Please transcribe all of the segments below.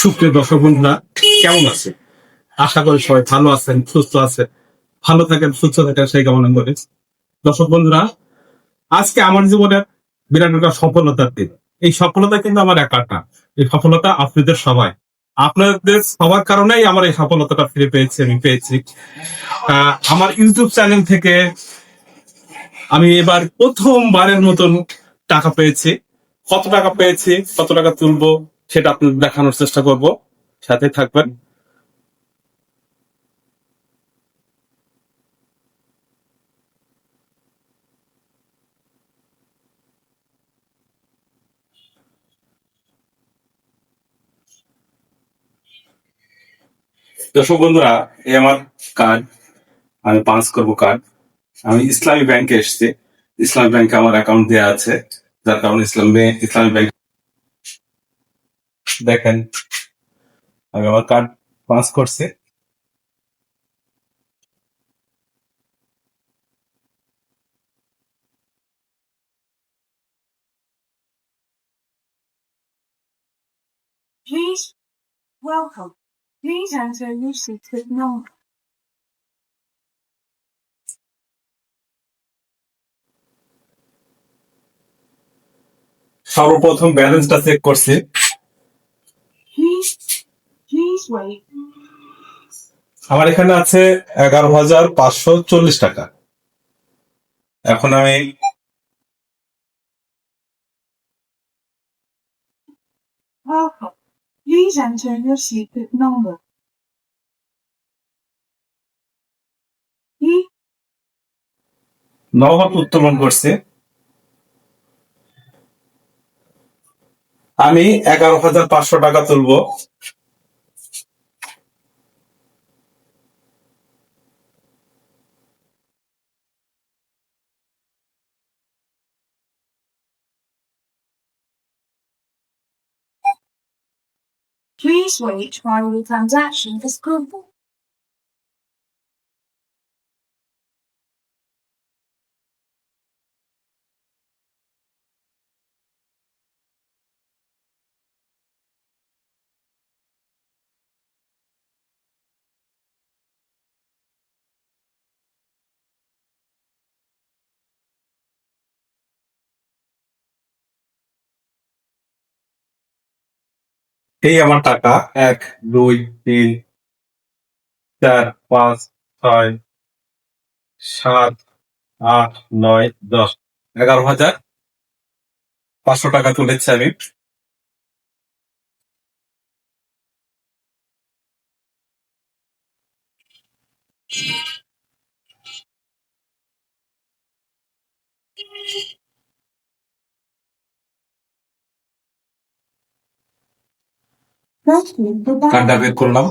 সুপ্রিয় দর্শক বন্ধুরা, কেমন আছে আশা করি সবাই ভালো আছেন, সুস্থ আছেন, ভালো থাকেন, সুস্থ থাকেন, সেই কামনা করি। দর্শক বন্ধুরা, আজকে আমার জীবনের বিরাট একটা সফলতার দিন। এই সফলতা কিন্তু আমার একার না। এই সফলতা আপনাদের সবাই। আপনাদের সবার কারণেই আমার এই সফলতাটা ফিরে পেয়েছি, আমি পেয়েছি। আমার ইউটিউব চ্যানেল থেকে আমি এবার প্রথমবারের মতন টাকা পেয়েছি। কত টাকা পেয়েছি, কত টাকা তুলবো সেটা আপনাদের দেখানোর চেষ্টা করব। সাথে থাকবেন। দর্শক বন্ধুরা, এই আমার কার্ড, আমি পাস করব কার্ড। আমি ইসলামী ব্যাংকে এসেছি। ইসলামী ব্যাংকে আমার অ্যাকাউন্ট দেওয়া আছে। যার কারণে ইসলাম, ইসলামী ব্যাংক দেখেন আমি আমার কার্ড পাস করছে। সর্বপ্রথম ব্যালেন্সটা চেক করছে। আমার এখানে আছে এগারো হাজার পাঁচশো চল্লিশ টাকা। এখন আমি Welcome. Please enter your secret number. নগদ উত্তোলন করছি। আমি এগারো হাজার পাঁচশো টাকা তুলবো। Please wait while the transaction is complete. এই আমার টাকা এক, দুই, তিন, চার, পাঁচ, ছয়, সাত, আট, নয়, দশ, এগারো হাজার পাঁচশো টাকা তুলেছি আমি Thank you. কার্ডটা বের করলাম।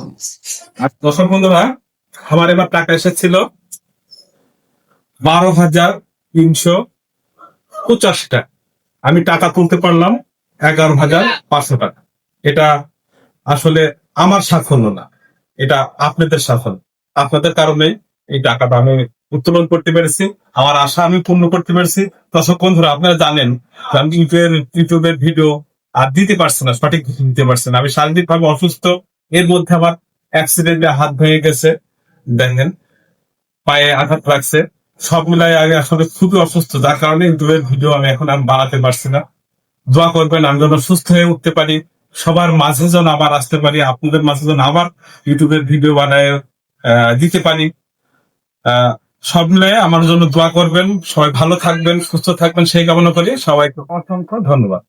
আর দর্শক বন্ধুরা, আমার এবার টাকা এসেছিল বারো হাজার তিনশো পঁচাশি আমি টাকা তুলতে পারলাম এগারো হাজার পাঁচশো টাকা। এটা আসলে আমার সাফল্য না, এটা আপনাদের সাফল্য। আপনাদের কারণে এই টাকাটা আমি উত্তোলন করতে পেরেছি, আমার আশা আমি পূর্ণ করতে পেরেছি। দর্শক বন্ধুরা, আপনারা জানেন আমি ইউটিউবের ভিডিও আর দিতে পারছে না, সঠিক দিতে পারছে না। আমি শারীরিক ভাবে অসুস্থ, এর মধ্যে আমার অ্যাক্সিডেন্টে হাত ভেঙে গেছে, দেখেন, পায়ে আঘাত লাগছে। সব মিলাই আগে আসলে খুবই অসুস্থ, যার কারণে ইউটিউবের ভিডিও আমি এখন আমি বানাতে পারছি না। দোয়া করবেন, আমি যেন সুস্থ হয়ে উঠতে পারি, সবার মাঝে যেন আবার আসতে পারি, আপনাদের মাঝে যেন আবার ইউটিউবের ভিডিও বানায় দিতে পারি। সব মিলাই আমার জন্য দোয়া করবেন, সবাই ভালো থাকবেন, সুস্থ থাকবেন, সেই কামনা করি, সবাইকে অসংখ্য ধন্যবাদ।